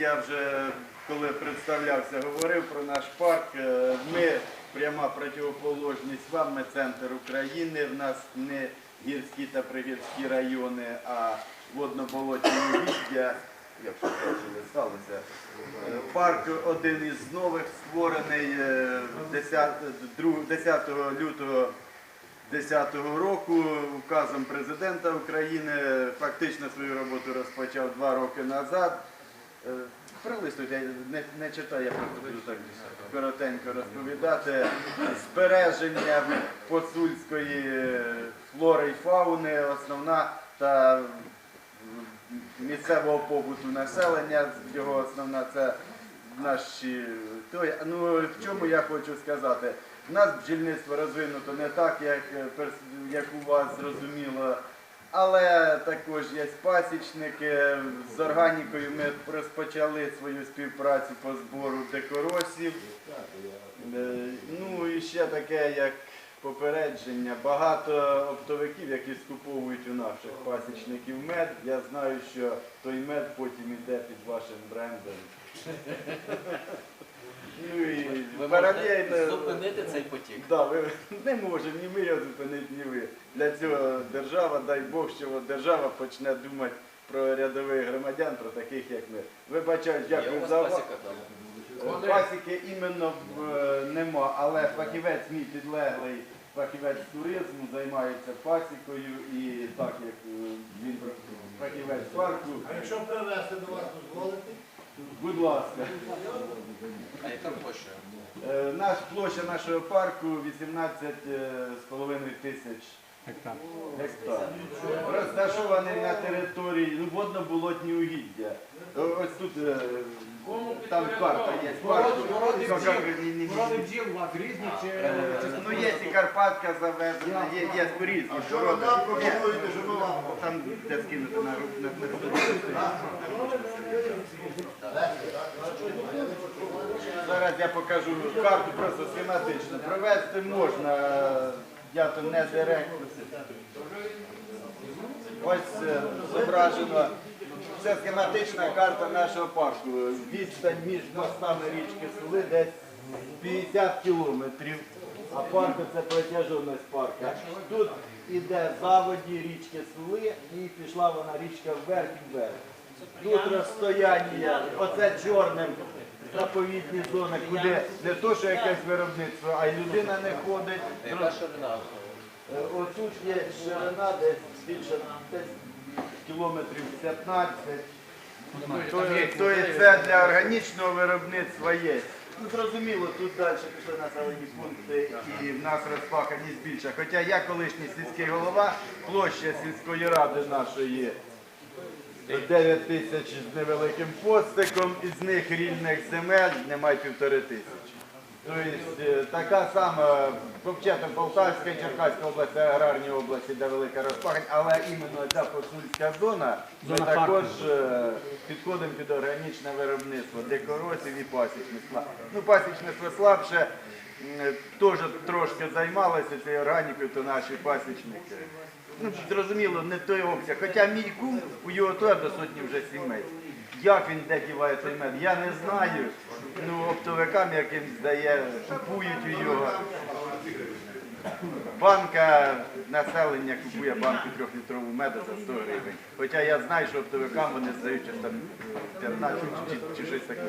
я вже коли представлявся, говорив про наш парк. Е, Ми пряма противоположність вам, ми центр України. В нас не гірські та пригірські райони, а водно-болотні сталося. Е, Парк один із нових створений е, 10, друг- 10 лютого 2010 року указом президента України фактично свою роботу розпочав два роки назад. Е, Прилистуйте, я не, не читаю, я просто буду так коротенько розповідати. Збереження посульської флори і фауни, основна та місцевого побуту населення, його основна це наші. Той, ну, в чому я хочу сказати? У нас бджільництво розвинуто не так, як, е, як у вас зрозуміло. Але також є пасічники. З органікою ми розпочали свою співпрацю по збору декоросів. Е, Ну і ще таке, як попередження. Багато оптовиків, які скуповують у наших пасічників мед. Я знаю, що той мед потім йде під вашим брендом. Можете зупинити цей потік. Да, ви не можемо ні ми його зупинити, ні ви. Для цього держава, дай Бог, що от держава почне думати про рядових громадян, про таких як ми. Вибачаю, Є у дякую вас за пасіка увагу. Пасіки іменно е, нема, але фахівець мій підлеглий, фахівець туризму займається пасікою і так як е, він фахівець парку, А якщо привезти до вас дозволити? будь ласка. А яка площа? Е, Наш площа нашого парку 18,5 тисяч Гектар. гектар. Розташований на території ну, водно-болотні угіддя. Ось тут е, там карта є. Ну. Породи бджіл у вас різні чи Е, Ну є і Карпатка завезена, є, є різні А що ви нам пропонуєте, що ми вам? Там де скинути на на Зараз я покажу карту просто схематично. Провести можна, я то не директор. Ось е, зображено. Це схематична карта нашого парку. Відстань між мостами річки Сули десь 50 кілометрів. А парку це протяжність парка. Тут іде заводі річки Сули і пішла вона річка вверх і вверх. Тут розстояння, оце чорним заповідні зони, куди не то, що якесь виробництво, а й людина не ходить. Яка ширина? Е, Отут є ширина десь більше десь кілометрів 15. То, то і це для органічного виробництва є. Ну, зрозуміло, тут далі пішли населені пункти і в нас розпаханість більша. Хоча я колишній сільський голова, площа сільської ради нашої 9 тисяч з невеликим постиком, із них рільних земель немає півтори тисячі. Тобто е, така сама Ковчета, Полтавська і Черкаська область, аграрні області, де велика розпахань, але іменно ця посульська зона, ми Зона також е, підходимо під органічне виробництво декоросів і пасічництва. Ну, пасічництво слабше, теж трошки займалося цією органікою, то наші пасічники. Ну, зрозуміло, не той обсяг. Хоча мій кум, у його теж до сотні вже сімей. Як він де діває той мед, я не знаю. Ну, оптовикам яким здає, купують у його. Банка населення купує банку трьохлітрову меду за 100 гривень. Хоча я знаю, що оптовикам вони здають щось там 15 чи, чи, чи щось таке.